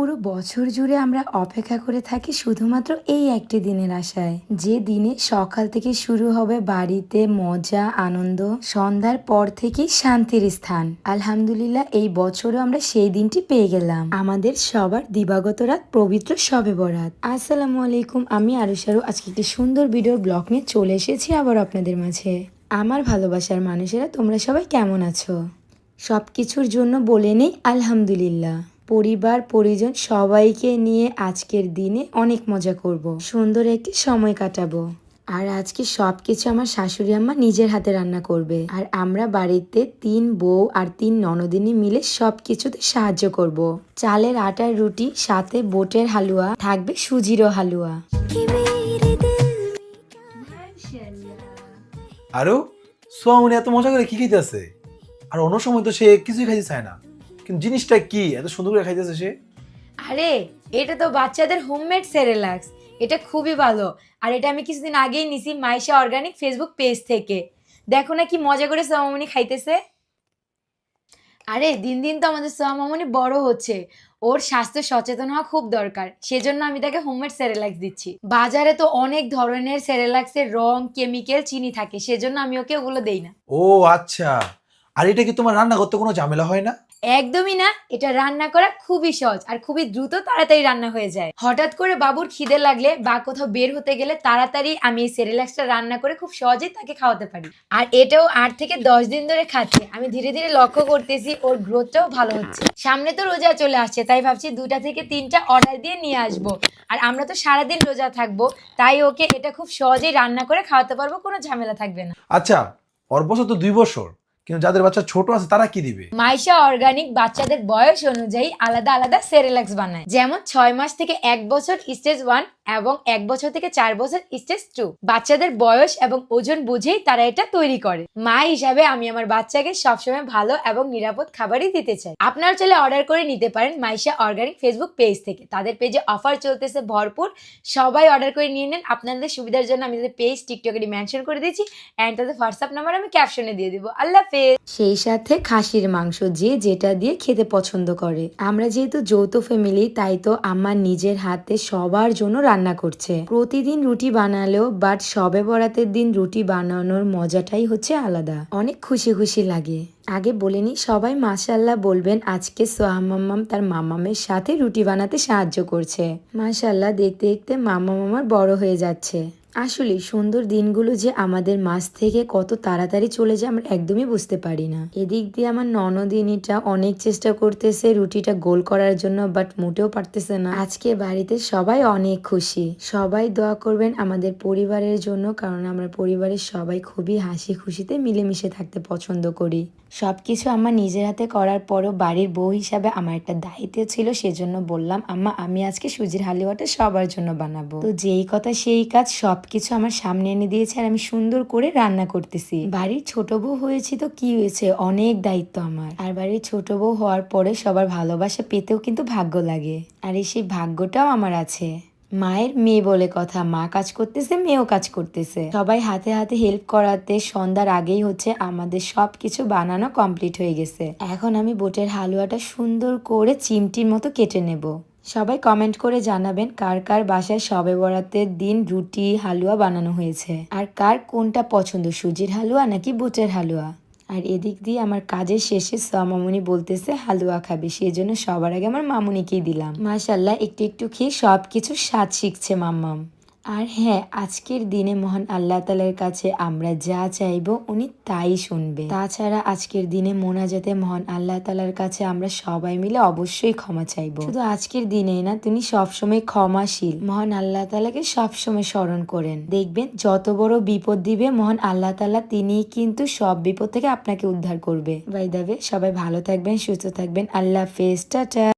পুরো বছর জুড়ে আমরা অপেক্ষা করে থাকি শুধুমাত্র এই একটি দিনের আশায়। যে দিনে সকাল থেকে শুরু হবে বাড়িতে মজা, আনন্দ, সন্ধ্যার পর থেকেই শান্তির স্থান। আলহামদুলিল্লাহ, এই বছরও আমরা সেই দিনটি পেয়ে গেলাম। আমাদের সবার দিবাগত রাত পবিত্র সবে বরাত। আসসালামু আলাইকুম, আমি আরুষারু আজকে একটি সুন্দর ভিডিওর ব্লগ নিয়ে চলে এসেছি আবার আপনাদের মাঝে। আমার ভালোবাসার মানুষেরা, তোমরা সবাই কেমন আছো? সব কিছুর জন্য বলে নেই, আলহামদুলিল্লাহ। পরিবার, পরিজন সবাইকে নিয়ে আজকের দিনে অনেক মজা করব। সুন্দর একটি সময় কাটাবো। আর আজকে সব কিছু আমার শাশুড়ি আম্মা নিজের হাতে রান্না করবে। আর আমরা বাড়িতে তিন বউ আর তিন ননদিনী মিলে সব কিছুতে সাহায্য করব। চালের আটার রুটি, সাথে বোটের হালুয়া, থাকবে সুজিরও হালুয়া। আরও? সোয়ামনি এত মজা করে কি খাইতেছে? আর অন্য সময় তো সে কিছুই খাইতে চায় না। কিন্তু জিনিসটা কি? এত সুন্দর করে খাইতেছে সে। আরে এটা তো বাচ্চাদের হোমমেড সেরেলাক্স এটা খুবই ভালো। আর এটা আমি কিছুদিন আগেই নিছি মাইশা অর্গানিক ফেসবুক পেজ থেকে। দেখো না কি মজা করে সোহামনি খাইতেছে? আরে দিন দিন তো আমাদের সোহামনি বড় হচ্ছে। ওর স্বাস্থ্য সচেতন হওয়া খুব দরকার। সেজন্য আমি তাকে হোমমেড সেরেলাক্স দিচ্ছি। বাজারে তো অনেক ধরনের সেরেলাক্সের রং কেমিক্যাল চিনি থাকে। সেজন্য আমি ওকে ওগুলো দেই না। ও আচ্ছা। আর এটা কি তোমার রান্না করতে কোনো ঝামেলা হয় না? একদমই না, এটা রান্না করা খুবই সহজ আর খুবই দ্রুত তাড়াতাড়ি রান্না হয়ে যায়। হঠাৎ করে বাবুর খিদে লাগলে বা কোথাও বের হতে গেলে তাড়াতাড়ি আমি এই সেরেলাক্সটা রান্না করে খুব সহজেই তাকে খাওয়াতে পারি। আর এটাও আট থেকে দশ দিন ধরে খাচ্ছে। আমি ধীরে ধীরে লক্ষ্য করতেছি ওর গ্রোথটাও ভালো হচ্ছে। সামনে তো রোজা চলে আসছে, তাই ভাবছি দুটা থেকে তিনটা অর্ডার দিয়ে নিয়ে আসব। আর আমরা তো সারাদিন রোজা থাকব, তাই ওকে এটা খুব সহজেই রান্না করে খাওয়াতে পারব, কোনো ঝামেলা থাকবে না। আচ্ছা ওর বছর তো দুই বছর। কিন্তু যাদের বাচ্চা ছোট আছে, তারা কি দিবে? মাইশা অর্গানিক বাচ্চাদের বয়স অনুযায়ী আলাদা আলাদা সেরেলাক্স বানায়। যেমন ছয় মাস থেকে এক বছর স্টেজ ওয়ান এবং এক বছর থেকে চার বছর স্টেজ টু বাচ্চাদের বয়স এবং ওজন বুঝেই তারা এটা তৈরি করে। মা হিসাবে আমি আমার বাচ্চাকে সবসময় ভালো এবং নিরাপদ খাবারই দিতে চাই। আপনারা চলে অর্ডার করে নিতে পারেন মাইশা অর্গানিক ফেসবুক পেজ থেকে। তাদের পেজে অফার চলতেছে ভরপুর। সবাই অর্ডার করে নিয়ে নেন। আপনাদের সুবিধার জন্য আমি তাদের পেজ টিকটকে মেনশন করে দিয়েছি। অ্যান্ড তাদের হোয়াটসঅ্যাপ নাম্বার আমি ক্যাপশনে দিয়ে দিব। আল্লাহ হাফেজ। সেই সাথে খাসির মাংস যে যেটা দিয়ে খেতে পছন্দ করে। আমরা যেহেতু যৌথ ফ্যামিলি তাই তো আমার নিজের হাতে সবার জন্য রান্না করছে। প্রতিদিন রুটি বানালেও বাট সবে বরাতের দিন রুটি বানানোর মজাটাই হচ্ছে আলাদা। অনেক খুশি খুশি লাগে। আগে বলিনি, সবাই মাশাল্লাহ বলবেন, আজকে সোহামাম্মাম তার মামামের সাথে রুটি বানাতে সাহায্য করছে। মাশাল্লাহ দেখতে দেখতে মামা মামার বড় হয়ে যাচ্ছে। আসলে সুন্দর দিনগুলো যে আমাদের মাছ থেকে কত তাড়াতাড়ি চলে যায় আমরা একদমই বুঝতে পারি না। এদিক দিয়ে আমার ননদিনীটা অনেক চেষ্টা করতেছে রুটিটা গোল করার জন্য বাট মোটেও পারতেছে না। আজকে বাড়িতে সবাই অনেক খুশি। সবাই দোয়া করবেন আমাদের পরিবারের জন্য, কারণ আমরা পরিবারের সবাই খুবই হাসি খুশিতে মিলেমিশে থাকতে পছন্দ করি। সবকিছু আমার নিজের হাতে করার পরও বাড়ির বউ হিসাবে আমার একটা দায়িত্ব ছিল, সেজন্য বললাম, আম্মা, আমি আজকে সুজির হালুয়াটা সবার জন্য বানাবো। তো যেই কথা সেই কাজ সব কিছু আমার সামনে এনে দিয়েছে আর আমি সুন্দর করে রান্না করতেছি। বাড়ির ছোট বউ হয়েছি তো কি হয়েছে? অনেক দায়িত্ব আমার। আর বাড়ির ছোট বউ হওয়ার পরে সবার ভালোবাসা পেতেও কিন্তু ভাগ্য লাগে। আর এই সেই ভাগ্যটাও আমার আছে। মায়ের মেয়ে বলে কথা, মা কাজ করতেছে, মেয়েও কাজ করতেছে। সবাই হাতে হাতে হেল্প করাতে, সন্ধ্যার আগেই হচ্ছে আমাদের সব কিছু বানানো কমপ্লিট হয়ে গেছে। এখন আমি বোটের হালুয়াটা সুন্দর করে চিমটির মতো কেটে নেব। সবাই কমেন্ট করে জানাবেন কার কার বাসায় সবে বরাতের দিন রুটি, হালুয়া বানানো হয়েছে। আর কার কোনটা পছন্দ, সুজির হালুয়া নাকি বুটের হালুয়া? আর এদিক দিয়ে আমার কাজের শেষে মামুনি বলতেছে, হালুয়া খাবে। সেই জন্য সবার আগে আমার মামুনিকেই দিলাম। মাসাল্লাহ একটু একটু খেয়ে সব কিছু স্বাদ শিখছে মাম্মাম। আর হ্যাঁ আজকের দিনে মহান আল্লাহ তালার কাছে আমরা যা চাইব উনি তাই শুনবে। তাছাড়া আজকের দিনে মোনাজাতে মহান আল্লাহ তালার কাছে আমরা সবাই মিলে অবশ্যই ক্ষমা চাইব। শুধু আজকের দিনেই না, তিনি সবসময় ক্ষমাশীল। মহান আল্লাহ তালাকে সবসময় স্মরণ করেন। দেখবেন, যত বড় বিপদ দিবে মহান আল্লাহ তালা তিনি কিন্তু সব বিপদ থেকে আপনাকে উদ্ধার করবে। বাই দাবে সবাই ভালো থাকবেন, সুস্থ থাকবেন। আল্লাহ হাফেজ, টাটা।